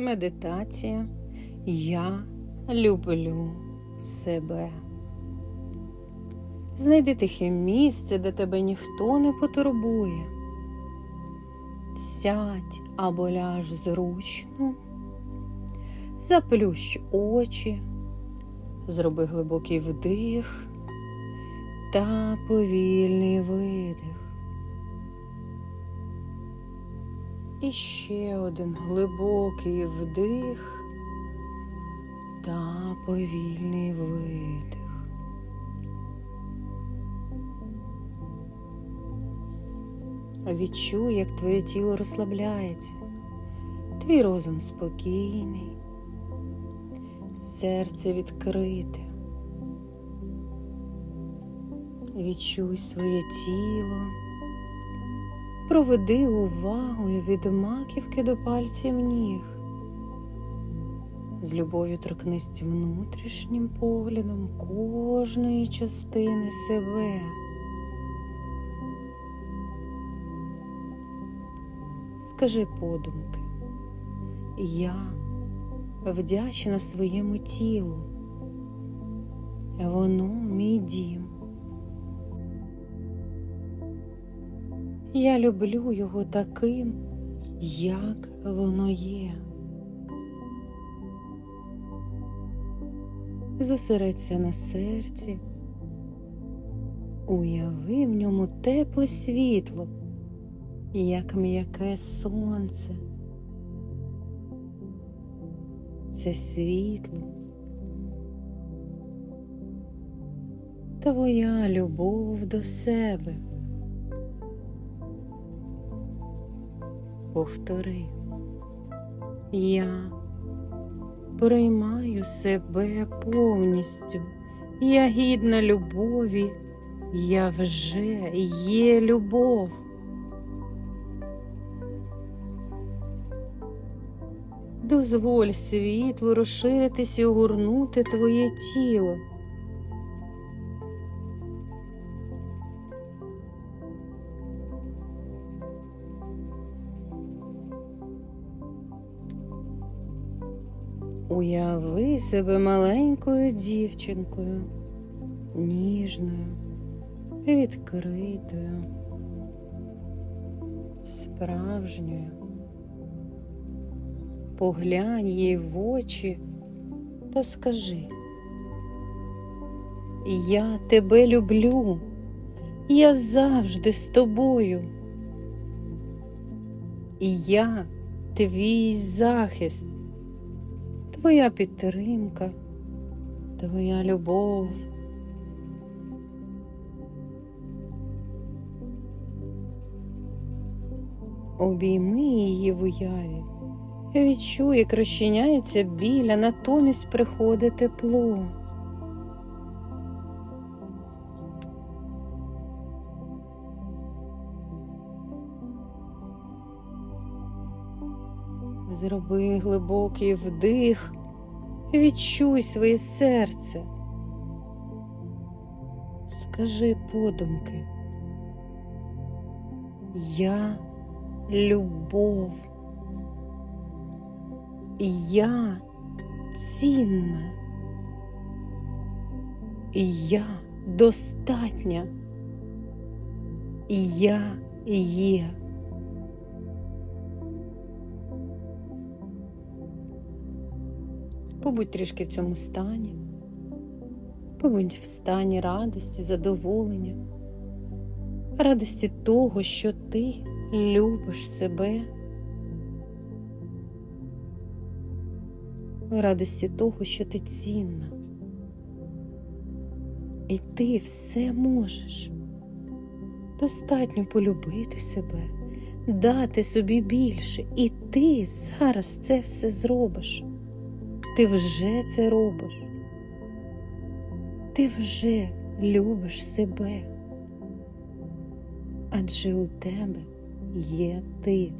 Медитація. Я люблю себе. Знайди тихе місце, де тебе ніхто не потурбує. Сядь або ляж зручно, заплющ очі, зроби глибокий вдих та повільний видих. І ще один глибокий вдих та повільний видих. Відчуй, як твоє тіло розслабляється, твій розум спокійний, серце відкрите. Відчуй своє тіло, проведи увагою від маківки до пальців ніг. З любов'ю торкнись внутрішнім поглядом кожної частини себе. Скажи подумки, я вдячна своєму тілу, воно мій дім. Я люблю його таким, як воно є. Зосередься на серці, уяви в ньому тепле світло, як м'яке сонце. Це світло. Твоя любов до себе. Повтори. Я приймаю себе повністю. Я гідна любові, я вже є любов. Дозволь світлу розширитись і огорнути твоє тіло. Уяви себе маленькою дівчинкою, ніжною, відкритою, справжньою. Поглянь їй в очі та скажи, я тебе люблю, я завжди з тобою. Я твій захист твоя підтримка, твоя любов. Обійми її в уяві, відчуй, як розчиняється біля, натомість приходить тепло. Зроби глибокий вдих, відчуй своє серце. Скажи подумки. Я любов. Я цінна. Я достатня. Я є. Побудь трішки в цьому стані, побудь в стані радості, задоволення, радості того, що ти любиш себе, радості того, що ти цінна. І ти все можеш. Достатньо полюбити себе, дати собі більше, і ти зараз це все зробиш. Ти вже це робиш. Ти вже любиш себе. Адже у тебе є ти.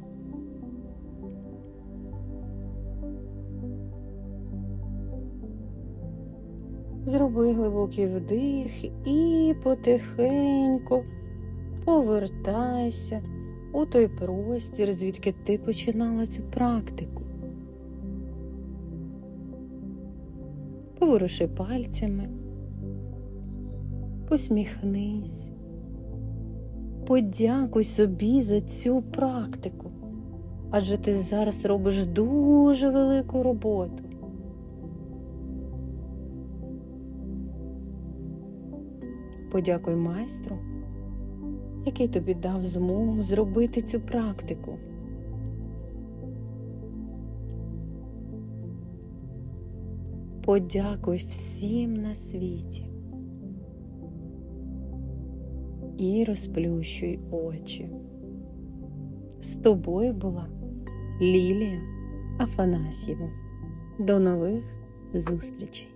Зроби глибокий вдих і потихеньку повертайся у той простір, звідки ти починала цю практику. Поворуши пальцями, посміхнись, подякуй собі за цю практику, адже ти зараз робиш дуже велику роботу. Подякуй майстру, який тобі дав змогу зробити цю практику. Подякуй всім на світі і розплющуй очі. З тобою була Лілія Афанасьєва. До нових зустрічей!